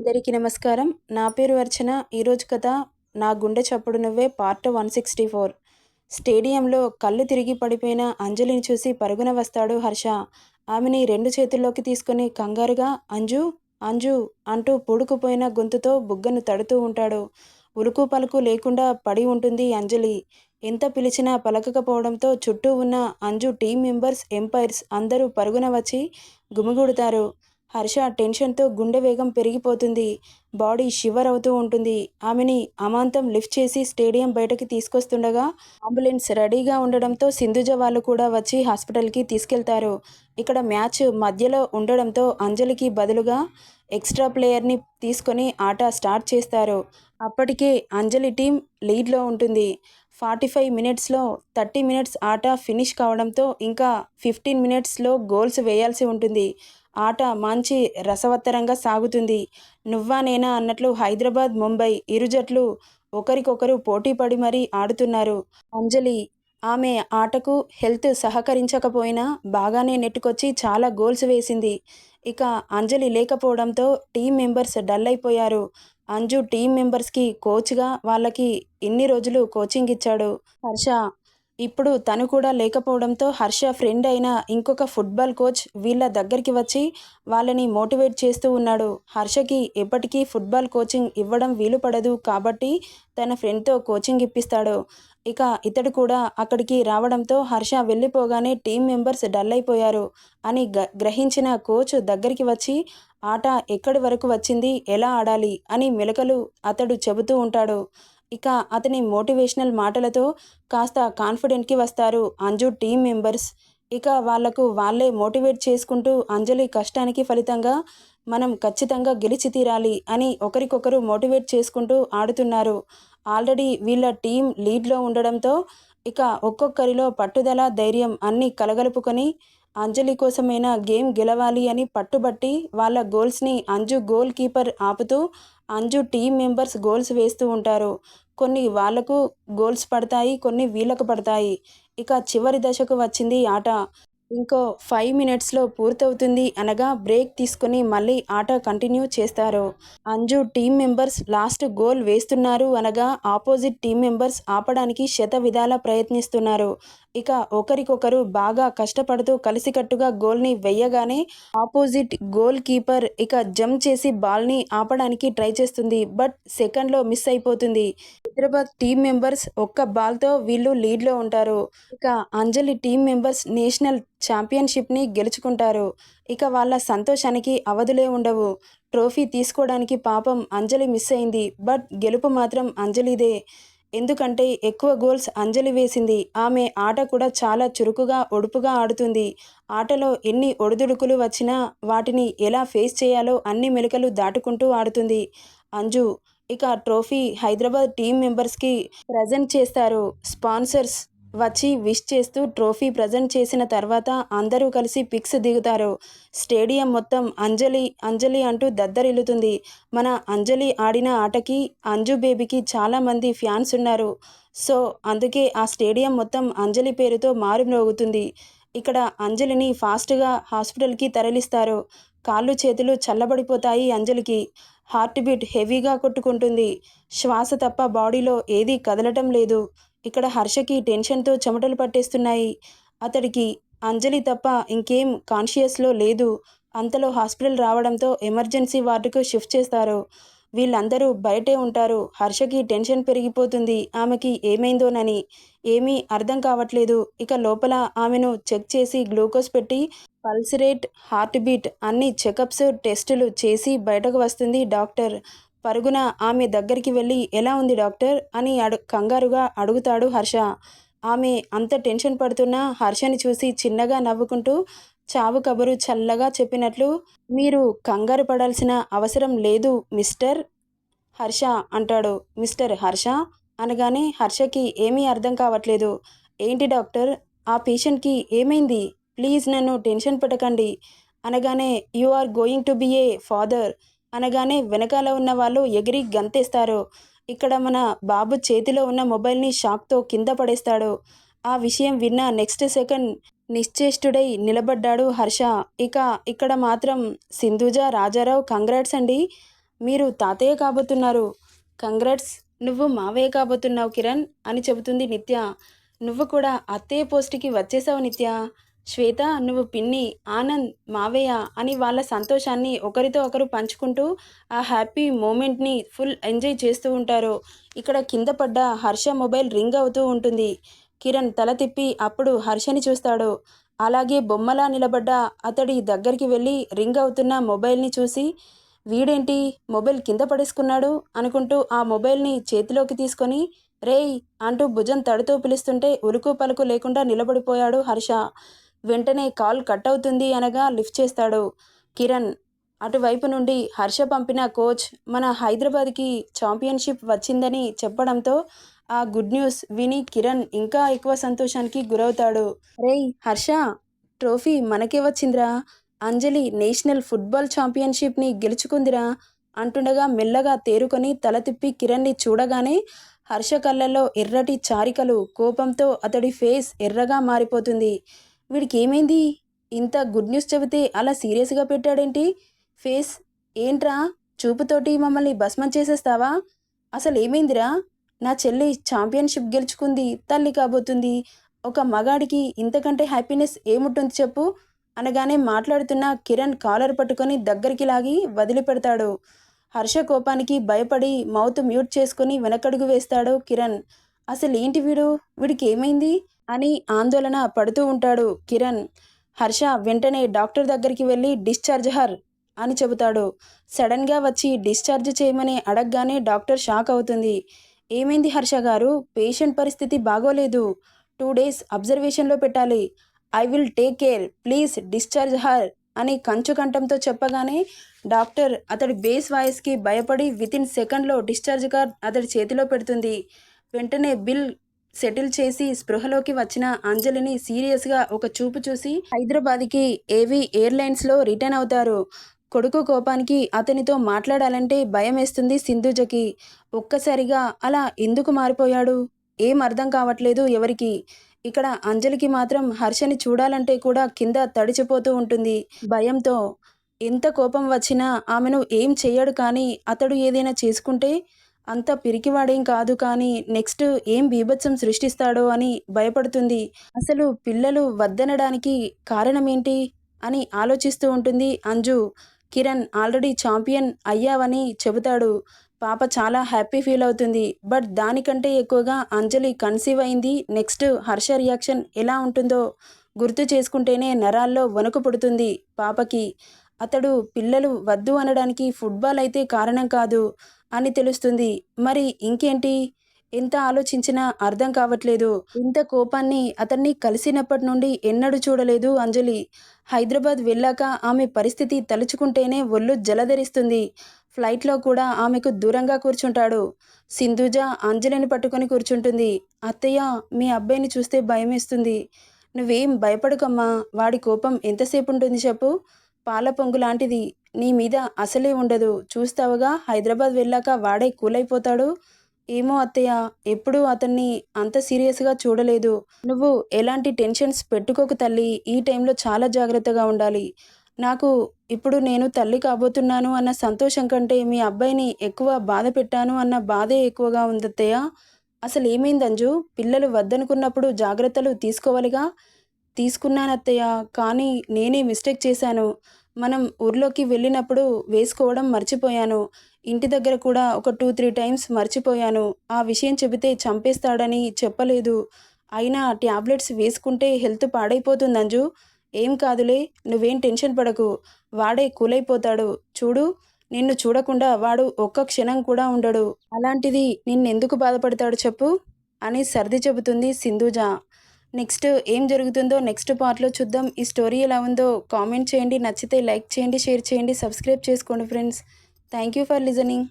అందరికీ నమస్కారం. నా పేరు అర్చన. ఈరోజు కథ నా గుండె చప్పుడు నువ్వే పార్ట్ వన్ సిక్స్టీ ఫోర్. స్టేడియంలో కళ్ళు తిరిగి పడిపోయిన అంజలిని చూసి పరుగున వస్తాడు హర్ష. ఆమెని రెండు చేతుల్లోకి తీసుకుని కంగారుగా అంజు అంజు అంటూ పూడుకుపోయిన గొంతుతో బుగ్గను తడుతూ ఉంటాడు. ఉలుకు పలుకు లేకుండా పడి ఉంటుంది అంజలి. ఎంత పిలిచినా పలకకపోవడంతో చుట్టూ ఉన్న అంజు టీం మెంబర్స్ ఎంపైర్స్ అందరూ పరుగున వచ్చి గుమిగూడతారు. హర్ష టెన్షన్తో గుండె వేగం పెరిగిపోతుంది. బాడీ షివర్ అవుతూ ఉంటుంది. ఆమెని అమాంతం లిఫ్ట్ చేసి స్టేడియం బయటకి తీసుకొస్తుండగా అంబులెన్స్ రెడీగా ఉండడంతో సింధుజ వాళ్ళు కూడా వచ్చి హాస్పిటల్కి తీసుకెళ్తారు. ఇక్కడ మ్యాచ్ మధ్యలో ఉండడంతో అంజలికి బదులుగా ఎక్స్ట్రా ప్లేయర్ని తీసుకొని ఆట స్టార్ట్ చేస్తారు. అప్పటికే అంజలి టీం లీడ్లో ఉంటుంది. ఫార్టీ ఫైవ్ మినిట్స్లో థర్టీ మినిట్స్ ఆట ఫినిష్ కావడంతో ఇంకా ఫిఫ్టీన్ మినిట్స్లో గోల్స్ వేయాల్సి ఉంటుంది. ఆట మంచి రసవత్తరంగా సాగుతుంది. నువ్వా నేనా అన్నట్లు హైదరాబాద్ ముంబై ఇరు జట్లు ఒకరికొకరు పోటీపడి మరీ ఆడుతున్నారు. అంజలి ఆమె ఆటకు హెల్త్ సహకరించకపోయినా బాగానే నెట్టుకొచ్చి చాలా గోల్స్ వేసింది. ఇక అంజలి లేకపోవడంతో టీం మెంబర్స్ డల్ అయిపోయారు. అంజు టీం మెంబర్స్కి కోచ్గా వాళ్ళకి ఇన్ని రోజులు కోచింగ్ ఇచ్చాడు. హర్ష ఇప్పుడు తను కూడా లేకపోవడంతో హర్ష ఫ్రెండ్ అయిన ఇంకొక ఫుట్బాల్ కోచ్ వీళ్ళ దగ్గరికి వచ్చి వాళ్ళని మోటివేట్ చేస్తూ ఉన్నాడు. హర్షకి ఎప్పటికీ ఫుట్బాల్ కోచింగ్ ఇవ్వడం వీలు పడదు కాబట్టి తన ఫ్రెండ్తో కోచింగ్ ఇప్పిస్తాడు. ఇక ఇతడు కూడా అక్కడికి రావడంతో హర్ష వెళ్ళిపోగానే టీం మెంబర్స్ డల్ అయిపోయారు అని గ్రహించిన కోచ్ దగ్గరికి వచ్చి ఆట ఎక్కడి వరకు వచ్చింది ఎలా ఆడాలి అని మెలకలు అతడు చెబుతూ ఉంటాడు. ఇక అతని మోటివేషనల్ మాటలతో కాస్త కాన్ఫిడెంట్కి వస్తారు అంజు టీం మెంబర్స్. ఇక వాళ్ళకు వాళ్ళే మోటివేట్ చేసుకుంటూ అంజలి కష్టానికి ఫలితంగా మనం ఖచ్చితంగా గెలిచి తీరాలి అని ఒకరికొకరు మోటివేట్ చేసుకుంటూ ఆడుతున్నారు. ఆల్రెడీ వీళ్ళ టీం లీడ్లో ఉండడంతో ఇక ఒక్కొక్కరిలో పట్టుదల ధైర్యం అన్నీ కలగలుపుకొని అంజలి కోసమైనా గేమ్ గెలవాలి అని పట్టుబట్టి వాళ్ళ గోల్స్ని అంజు గోల్ కీపర్ ఆపుతూ అంజు టీం మెంబర్స్ గోల్స్ వేస్తూ ఉంటారు. కొన్ని వాళ్ళకు గోల్స్ పడతాయి కొన్ని వీళ్ళకు పడతాయి. ఇక చివరి దశకు వచ్చింది ఆట. ఇంకో ఫైవ్ మినిట్స్లో పూర్తవుతుంది అనగా బ్రేక్ తీసుకుని మళ్ళీ ఆట కంటిన్యూ చేస్తారు. Anju team members last goal వేస్తున్నారు అనగా ఆపోజిట్ టీం మెంబర్స్ ఆపడానికి శత విధాల ప్రయత్నిస్తున్నారు. ఇక ఒకరికొకరు బాగా కష్టపడుతూ కలిసికట్టుగా గోల్ని వెయ్యగానే ఆపోజిట్ గోల్ కీపర్ ఇక జంప్ చేసి బాల్ని ఆపడానికి ట్రై చేస్తుంది బట్ సెకండ్లో మిస్ అయిపోతుంది. హైదరాబాద్ టీం మెంబర్స్ ఒక్క బాల్తో వీళ్ళు లీడ్లో ఉంటారు. ఇక అంజలి టీం మెంబర్స్ నేషనల్ ఛాంపియన్షిప్ని గెలుచుకుంటారు. ఇక వాళ్ళ సంతోషానికి అవధులే ఉండవు. ట్రోఫీ తీసుకోవడానికి పాపం అంజలి మిస్ అయింది బట్ గెలుపు మాత్రం అంజలిదే. ఎందుకంటే ఎక్కువ గోల్స్ అంజలి వేసింది. ఆమె ఆట కూడా చాలా చురుకుగా ఒడుపుగా ఆడుతుంది. ఆటలో ఎన్ని ఒడిదుడుకులు వచ్చినా వాటిని ఎలా ఫేస్ చేయాలో అన్ని మెలకలు దాటుకుంటూ ఆడుతుంది. అంజు ఇక ట్రోఫీ హైదరాబాద్ టీం మెంబర్స్కి ప్రజెంట్ చేస్తారు. స్పాన్సర్స్ వచ్చి విష్ చేస్తూ ట్రోఫీ ప్రజెంట్ చేసిన తర్వాత అందరూ కలిసి పిక్స్ దిగుతారు. స్టేడియం మొత్తం అంజలి అంజలి అంటూ దద్దరిల్లుతుంది. మన అంజలి ఆడిన ఆటకి అంజు బేబీకి చాలామంది ఫ్యాన్స్ ఉన్నారు. సో అందుకే ఆ స్టేడియం మొత్తం అంజలి పేరుతో మారుమ్రోగుతుంది. ఇక్కడ అంజలిని ఫాస్ట్గా హాస్పిటల్కి తరలిస్తారు. కాళ్ళు చేతులు చల్లబడిపోతాయి అంజలికి. హార్ట్ బీట్ హెవీగా కొట్టుకుంటుంది. శ్వాస తప్ప బాడీలో ఏదీ కదలటం లేదు. ఇక్కడ హర్షకి టెన్షన్తో చెమటలు పట్టేస్తున్నాయి. అతడికి అంజలి తప్ప ఇంకేం కాన్షియస్లో లేదు. అంతలో హాస్పిటల్ రావడంతో ఎమర్జెన్సీ వార్డుకు షిఫ్ట్ చేస్తారు. వీళ్ళందరూ బయటే ఉంటారు. హర్షకి టెన్షన్ పెరిగిపోతుంది. ఆమెకి ఏమైందోనని ఏమీ అర్థం కావట్లేదు. ఇక లోపల ఆమెను చెక్ చేసి గ్లూకోజ్ పెట్టి పల్స్ రేట్ హార్ట్ బీట్ అన్ని చెకప్స్ టెస్టులు చేసి బయటకు వస్తుంది డాక్టర్. పరుగున ఆమె దగ్గరికి వెళ్ళి ఎలా ఉంది డాక్టర్? అని అడు కంగారుగా అడుగుతాడు హర్ష. ఆమె అంత టెన్షన్ పడుతున్న హర్షని చూసి చిన్నగా నవ్వుకుంటూ చావు కబురు చల్లగా చెప్పినట్లు మీరు కంగారు పడాల్సిన అవసరం లేదు మిస్టర్ హర్ష అంటాడు. మిస్టర్ హర్ష? అనగానే హర్షకి ఏమీ అర్థం కావట్లేదు. ఏంటి డాక్టర్? ఆ పేషెంట్కి ఏమైంది? ప్లీజ్ నన్ను టెన్షన్ పెట్టకండి అనగానే you are going to be a father. అనగానే వెనకాల ఉన్న వాళ్ళు ఎగిరి గంతేస్తారు. ఇక్కడ మన బాబు చేతిలో ఉన్న మొబైల్ని షాక్తో కింద పడేస్తాడు. ఆ విషయం విన్న నెక్స్ట్ సెకండ్ నిశ్చేష్టుడై నిలబడ్డాడు హర్ష. ఇక ఇక్కడ మాత్రం సింధుజ రాజారావు కంగ్రాట్స్ అండి. మీరు తాతయ్య కాబోతున్నారు. కంగ్రాట్స్ నువ్వు మావయ్య కాబోతున్నావు కిరణ్ అని చెబుతుంది నిత్య. నువ్వు కూడా అత్తయ్య పోస్ట్కి వచ్చేసావు నిత్య. శ్వేత నువ్వు పిన్ని ఆనంద్ మావయ్య అని వాళ్ళ సంతోషాన్ని ఒకరితో ఒకరు పంచుకుంటూ ఆ హ్యాపీ మూమెంట్ని ఫుల్ ఎంజాయ్ చేస్తూ ఉంటారు. ఇక్కడ కింద పడ్డ హర్ష మొబైల్ రింగ్ అవుతూ ఉంటుంది. కిరణ్ తల తిప్పి అప్పుడు హర్షని చూస్తాడు. అలాగే బొమ్మలా నిలబడ్డ అతడి దగ్గరికి వెళ్ళి రింగ్ అవుతున్న మొబైల్ని చూసి వీడేంటి? మొబైల్ కింద పడేసుకున్నాడు? అనుకుంటూ ఆ మొబైల్ని చేతిలోకి తీసుకొని రేయ్ అంటూ భుజం తడుతూ పిలుస్తుంటే ఉలుకు పలుకు లేకుండా నిలబడిపోయాడు హర్ష. వెంటనే కాల్ కట్ అవుతుంది అనగా లిఫ్ట్ చేస్తాడు. కిరణ్ అటువైపు నుండి హర్ష పంపిన కోచ్ మన హైదరాబాద్కి ఛాంపియన్షిప్ వచ్చిందని చెప్పడంతో ఆ గుడ్ న్యూస్ విని కిరణ్ ఇంకా ఎక్కువ సంతోషానికి గురవుతాడు. రేయ్ హర్ష ట్రోఫీ మనకే వచ్చిందిరా. అంజలి నేషనల్ ఫుట్బాల్ ఛాంపియన్షిప్ని గెలుచుకుందిరా అంటుండగా మెల్లగా తేరుకొని తల తిప్పి కిరణ్ని చూడగానే హర్ష కళ్ళల్లో ఎర్రటి చారికలు కోపంతో అతడి ఫేస్ ఎర్రగా మారిపోతుంది. వీడికి ఏమైంది ఇంత గుడ్ న్యూస్ చెబితే అలా సీరియస్గా పెట్టాడేంటి? ఫేస్ ఏంట్రా? చూపుతోటి మమ్మల్ని భస్మం చేసేస్తావా? అసలు ఏమైందిరా నా చెల్లి ఛాంపియన్షిప్ గెలుచుకుంది తల్లి కాబోతుంది. ఒక మగాడికి ఇంతకంటే హ్యాపీనెస్ ఏముంటుంది చెప్పు? అనగానే మాట్లాడుతున్న కిరణ్ కాలర్ పట్టుకొని దగ్గరికి లాగి వదిలిపెడతాడు. హర్ష కోపానికి భయపడి మౌత్ మ్యూట్ చేసుకుని వెనకడుగు వేస్తాడు కిరణ్. అసలు ఏంటి వీడు? వీడికి ఏమైంది అని ఆందోళన పడుతూ ఉంటాడు కిరణ్. హర్ష వెంటనే డాక్టర్ దగ్గరికి వెళ్ళి డిశ్చార్జ్ హర్ అని చెబుతాడు. సడన్గా వచ్చి డిశ్చార్జ్ చేయమని అడగగానే డాక్టర్ షాక్ అవుతుంది. ఏమైంది హర్ష గారు? పేషెంట్ పరిస్థితి బాగోలేదు. టూ డేస్ అబ్జర్వేషన్లో పెట్టాలి. I will take care. Please discharge her అని కంచు కంఠంతో చెప్పగానే డాక్టర్ అతడి బేస్ వాయిస్కి భయపడి వితిన్ సెకండ్లో డిశ్చార్జ్ కార్డ్ అతడి చేతిలో పెడుతుంది. వెంటనే బిల్ సెటిల్ చేసి స్పృహలోకి వచ్చిన అంజలిని సీరియస్గా ఒక చూపు చూసి హైదరాబాద్కి ఏవీ ఎయిర్లైన్స్లో రిటర్న్ అవుతారు? కొడుకు కోపానికి అతనితో మాట్లాడాలంటే భయం వేస్తుంది సింధుజకి. ఒక్కసారిగా అలా ఎందుకు మారిపోయాడు? ఏం అర్థం కావట్లేదు ఎవరికి? ఇక్కడ అంజలికి మాత్రం హర్షని చూడాలంటే కూడా కింద తడిచిపోతూ ఉంటుంది. భయంతో ఎంత కోపం వచ్చినా ఆమెను ఏం చెయ్యడు కానీ అతడు ఏదైనా చేసుకుంటే అంత పిరికివాడేం కాదు కానీ నెక్స్ట్ ఏం బీభత్సం సృష్టిస్తాడో అని భయపడుతుంది. అసలు పిల్లలు వద్దనడానికి కారణమేంటి? అని ఆలోచిస్తూ ఉంటుంది అంజు. కిరణ్ ఆల్రెడీ ఛాంపియన్ అయ్యావని చెబుతాడు. పాప చాలా హ్యాపీ ఫీల్ అవుతుంది. బట్ దానికంటే ఎక్కువగా అంజలి కన్సీవ్ అయింది. నెక్స్ట్ హర్ష రియాక్షన్ ఎలా ఉంటుందో గుర్తు చేసుకుంటేనే నరాల్లో వణుకు పుడుతుంది పాపకి. అతడు పిల్లలు వద్దు అనడానికి ఫుట్బాల్ అయితే కారణం కాదు. అని తెలుస్తుంది. మరి ఇంకేంటి? ఎంత ఆలోచించినా అర్థం కావట్లేదు. ఇంత కోపాన్ని అతన్ని కలిసినప్పటి నుండి ఎన్నడూ చూడలేదు అంజలి. హైదరాబాద్ వెళ్ళాక ఆమె పరిస్థితి తలుచుకుంటేనే ఒళ్ళు జలధరిస్తుంది. ఫ్లైట్లో కూడా ఆమెకు దూరంగా కూర్చుంటాడు. సింధుజ అంజలిని పట్టుకొని కూర్చుంటుంది. అత్తయ్య మీ అబ్బాయిని చూస్తే భయమేస్తుంది. నువ్వేం భయపడకమ్మా. వాడి కోపం ఎంతసేపు ఉంటుంది చెప్పు? పాల పొంగు లాంటిది. నీ మీద అసలే ఉండదు. చూస్తావుగా హైదరాబాద్ వెళ్ళాక వాడే కూలైపోతాడు. ఏమో అత్తయ్య ఎప్పుడూ అతన్ని అంత సీరియస్గా చూడలేదు. నువ్వు ఎలాంటి టెన్షన్స్ పెట్టుకోకు తల్లి. ఈ టైంలో చాలా జాగ్రత్తగా ఉండాలి. నాకు ఇప్పుడు నేను తల్లి కాబోతున్నాను అన్న సంతోషం కంటే మీ అబ్బాయిని ఎక్కువ బాధ పెట్టాను అన్న బాధే ఎక్కువగా ఉందత్తయ్య అసలు ఏమైంది అంజు? పిల్లలు వద్దనుకున్నప్పుడు జాగ్రత్తలు తీసుకోవాలిగా? తీసుకున్నానత్తయ్య కానీ నేనే మిస్టేక్ చేశాను. మనం ఊర్లోకి వెళ్ళినప్పుడు వేసుకోవడం మర్చిపోయాను. ఇంటి దగ్గర కూడా ఒక టూ త్రీ టైమ్స్ మర్చిపోయాను. ఆ విషయం చెబితే చంపేస్తాడని చెప్పలేదు. అయినా ట్యాబ్లెట్స్ వేసుకుంటే హెల్త్ పాడైపోతుంది అంజు. ఏం కాదులే నువ్వేం టెన్షన్ పడకు. వాడే కూలైపోతాడు. చూడు నిన్ను చూడకుండా వాడు ఒక్క క్షణం కూడా ఉండడు. అలాంటిది నిన్నెందుకు బాధపడతాడు చెప్పు? అని సర్ది చెబుతుంది సింధుజ. నెక్స్ట్ ఏం జరుగుతుందో నెక్స్ట్ పార్ట్లో చూద్దాం. ఈ స్టోరీ ఎలా ఉందో కామెంట్ చేయండి. నచ్చితే లైక్ చేయండి షేర్ చేయండి సబ్స్క్రైబ్ చేసుకోండి friends. Thank you for listening.